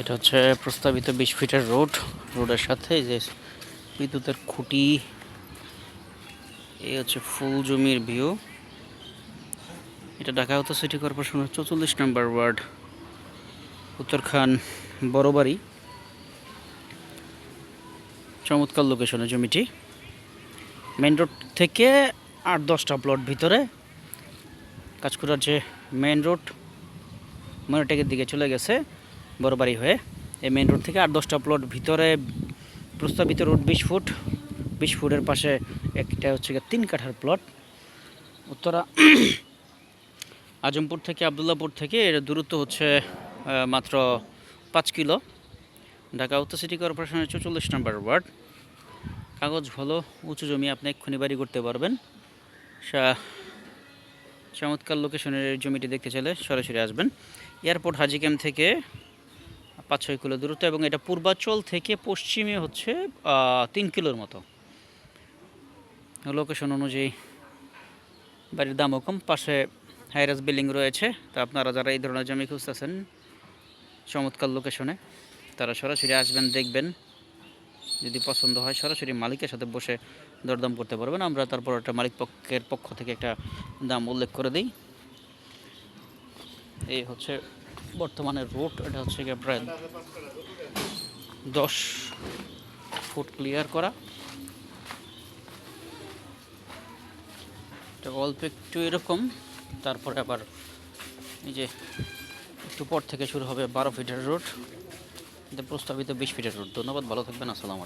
এটা হচ্ছে প্রস্তাবিত বিশ ফিটের রোড। রোডের সাথে যে বিদ্যুতের খুঁটি, এই হচ্ছে ফুল জমির ভিউ। এটা ঢাকা উত্তর সিটি কর্পোরেশনের চৌচল্লিশ নম্বর ওয়ার্ড। উত্তরখান, বড়বাড়ি। চমৎকার লোকেশনে জমিটি। মেন রোড থেকে আট দশটা প্লট ভিতরে। কাজকুড়ার যে মেন রোড মনিটেকের দিকে চলে গেছে বড়বাড়ি হয়ে। এই মেন রোড থেকে আট দশটা প্লট ভিতরে, প্রস্তাবিত রোড বিশ ফুট। বিশ ফুটের পাশে একটা হচ্ছে গিয়ে তিন কাঠার প্লট উত্তরা, আজমপুর থেকে আবদুল্লাপুর থেকে এর দূরত্ব হচ্ছে মাত্র পাঁচ কিলো। ঢাকা উত্তর সিটি কর্পোরেশনের চৌচল্লিশ নম্বর ওয়ার্ড। কাগজ ভালো উঁচু জমি, আপনি এক্ষুনি বাড়ি করতে পারবেন। চমৎকার লোকেশনের জমিটি দেখতে চাইলে সরাসরি আসবেন। এয়ারপোর্ট হাজি ক্যাম্প থেকে পাঁচ ছয় কিলো দূরত্ব এবং এটা পূর্বাঞ্চল থেকে পশ্চিমে হচ্ছে তিন কিলোর মতো। লোকেশন অনুযায়ী বাড়ির দামও কম, পাশে হাইরাস বিল্ডিং রয়েছে। তা আপনারা যারা এই ধরনের জমি খুঁজতেছেন চমৎকার লোকেশনে তারা সরাসরি আসবেন, দেখবেন। যদি পছন্দ হয়, সরাসরি মালিকের সাথে বসে দরদাম করতে পারবেন। আমরা তারপর একটা মালিক পক্ষের পক্ষ থেকে একটা দাম উল্লেখ করে দিই। এই হচ্ছে বর্তমানে রোড এটা হচ্ছে গিয়ে প্রায় দশ ফুট ক্লিয়ার করা। অল্প একটু এরকম, তারপরে আবার এই যে একটু পর থেকে শুরু হবে বারো ফিটের রোড। এটা প্রস্তাবিত বিশ ফিটের রোড। ধন্যবাদ, ভালো থাকবেন, আসসালামু